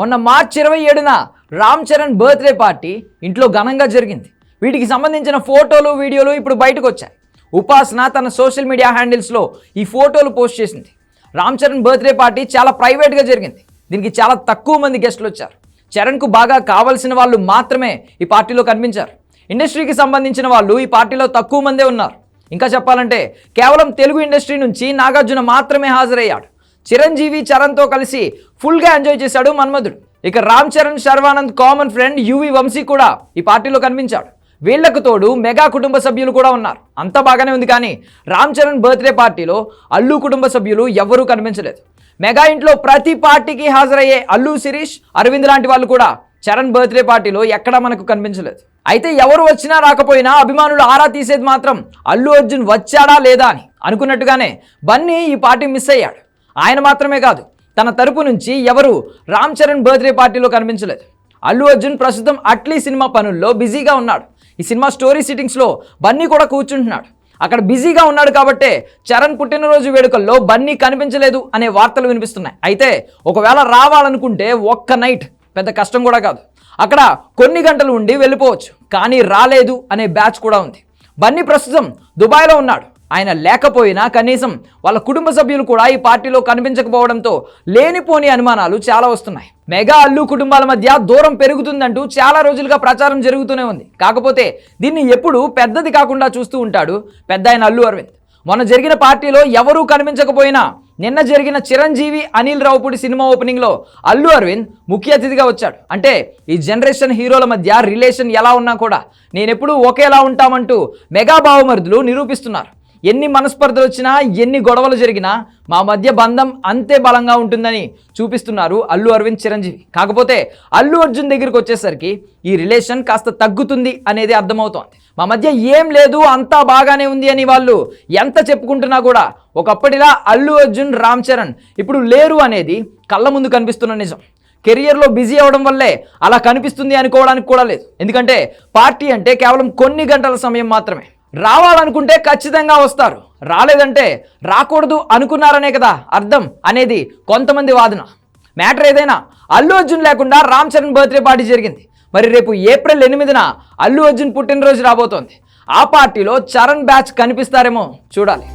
మొన్న మార్చి ఇరవై ఏడున రామ్ చరణ్ బర్త్డే పార్టీ ఇంట్లో ఘనంగా జరిగింది. వీటికి సంబంధించిన ఫోటోలు వీడియోలు ఇప్పుడు బయటకు వచ్చాయి. ఉపాసన తన సోషల్ మీడియా హ్యాండిల్స్లో ఈ ఫోటోలు పోస్ట్ చేసింది. రామ్ చరణ్ బర్త్డే పార్టీ చాలా ప్రైవేట్గా జరిగింది. దీనికి చాలా తక్కువ మంది గెస్టులు వచ్చారు. చరణ్కు బాగా కావలసిన వాళ్ళు మాత్రమే ఈ పార్టీలో కనిపించారు. ఇండస్ట్రీకి సంబంధించిన వాళ్ళు ఈ పార్టీలో తక్కువ మందే ఉన్నారు. ఇంకా చెప్పాలంటే కేవలం తెలుగు ఇండస్ట్రీ నుంచి నాగార్జున మాత్రమే హాజరయ్యాడు. చిరంజీవి చరణ్తో కలిసి ఫుల్గా ఎంజాయ్ చేశాడు మన్మధుడు. ఇక Ram Charan Sharwanand common friend UV Vamsi కూడా ఈ పార్టీలో కనిపించాడు. వీళ్ళకు తోడు మెగా కుటుంబ సభ్యులు కూడా ఉన్నారు. అంత బాగానే ఉంది కానీ రామ్ చరణ్ బర్త్డే పార్టీలో అల్లు కుటుంబ సభ్యులు ఎవరూ కనిపించలేదు. మెగా ఇంట్లో ప్రతి పార్టీకి హాజరయ్యే అల్లు శిరీష్ అరవింద్ లాంటి వాళ్ళు కూడా చరణ్ బర్త్డే పార్టీలో ఎక్కడా మనకు కనిపించలేదు. అయితే ఎవరు వచ్చినా రాకపోయినా అభిమానులు ఆరా తీసేది మాత్రం అల్లు అర్జున్ వచ్చాడా లేదా అని అనుకున్నట్టుగానే బన్నీ ఈ పార్టీ మిస్ అయ్యాడు. ఆయన మాత్రమే కాదు తన తరపు నుంచి ఎవరు రామ్ చరణ్ బర్త్డే పార్టీలో కనిపించలేదు. అల్లు అర్జున్ ప్రస్తుతం అట్లీ సినిమా పనుల్లో బిజీగా ఉన్నాడు. ఈ సినిమా స్టోరీ సిట్టింగ్స్లో బన్నీ కూడా కూర్చుంటున్నాడు. అక్కడ బిజీగా ఉన్నాడు కాబట్టే చరణ్ పుట్టినరోజు వేడుకల్లో బన్నీ కనిపించలేదు అనే వార్తలు వినిపిస్తున్నాయి. అయితే ఒకవేళ రావాలనుకుంటే ఒక్క నైట్ పెద్ద కష్టం కూడా కాదు. అక్కడ కొన్ని గంటలు ఉండి వెళ్ళిపోవచ్చు కానీ రాలేదు అనే బ్యాచ్ కూడా ఉంది. బన్నీ ప్రస్తుతం దుబాయ్లో ఉన్నాడు. ఆయన లేకపోయినా కనీసం వాళ్ళ కుటుంబ సభ్యులు కూడా ఈ పార్టీలో కనిపించకపోవడంతో లేనిపోని అనుమానాలు చాలా వస్తున్నాయి. మెగా అల్లు కుటుంబాల మధ్య దూరం పెరుగుతుందంటూ చాలా రోజులుగా ప్రచారం జరుగుతూనే ఉంది. కాకపోతే దీన్ని ఎప్పుడు పెద్దది కాకుండా చూస్తూ ఉంటాడు పెద్ద ఆయన అల్లు అరవింద్. మొన్న జరిగిన పార్టీలో ఎవరూ కనిపించకపోయినా నిన్న జరిగిన చిరంజీవి అనిల్ రావుపూడి సినిమా ఓపెనింగ్లో అల్లు అరవింద్ ముఖ్య అతిథిగా వచ్చాడు. అంటే ఈ జనరేషన్ హీరోల మధ్య రిలేషన్ ఎలా ఉన్నా కూడా నేనెప్పుడూ ఒకేలా ఉంటామంటూ మెగా భావమరుదులు నిరూపిస్తున్నారు. ఎన్ని మనస్పర్ధలు వచ్చినా ఎన్ని గొడవలు జరిగినా మా మధ్య బంధం అంతే బలంగా ఉంటుందని చూపిస్తున్నారు అల్లు అరవింద్ చిరంజీవి. కాకపోతే అల్లు అర్జున్ దగ్గరికి వచ్చేసరికి ఈ రిలేషన్ కాస్త తగ్గుతుంది అనేది అర్థమవుతోంది. మా మధ్య ఏం లేదు అంతా బాగానే ఉంది అని వాళ్ళు ఎంత చెప్పుకుంటున్నా కూడా ఒకప్పటిలా అల్లు అర్జున్ రామ్ చరణ్ ఇప్పుడు లేరు అనేది కళ్ళ ముందు కనిపిస్తున్న నిజం. కెరియర్లో బిజీ అవడం వల్లే అలా కనిపిస్తుంది అనుకోవడానికి కూడా లేదు. ఎందుకంటే పార్టీ అంటే కేవలం కొన్ని గంటల సమయం మాత్రమే. రావాలనుకుంటే ఖచ్చితంగా వస్తారు. రాలేదంటే రాకూడదు అనుకున్నారనే కదా అర్థం అనేది కొంతమంది వాదన. మ్యాటర్ ఏదైనా అల్లు అర్జున్ లేకుండా రామ్ చరణ్ బర్త్డే పార్టీ జరిగింది. మరి రేపు ఏప్రిల్ ఎనిమిదిన అల్లు అర్జున్ పుట్టినరోజు రాబోతోంది. ఆ పార్టీలో చరణ్ బ్యాచ్ కనిపిస్తారేమో చూడాలి.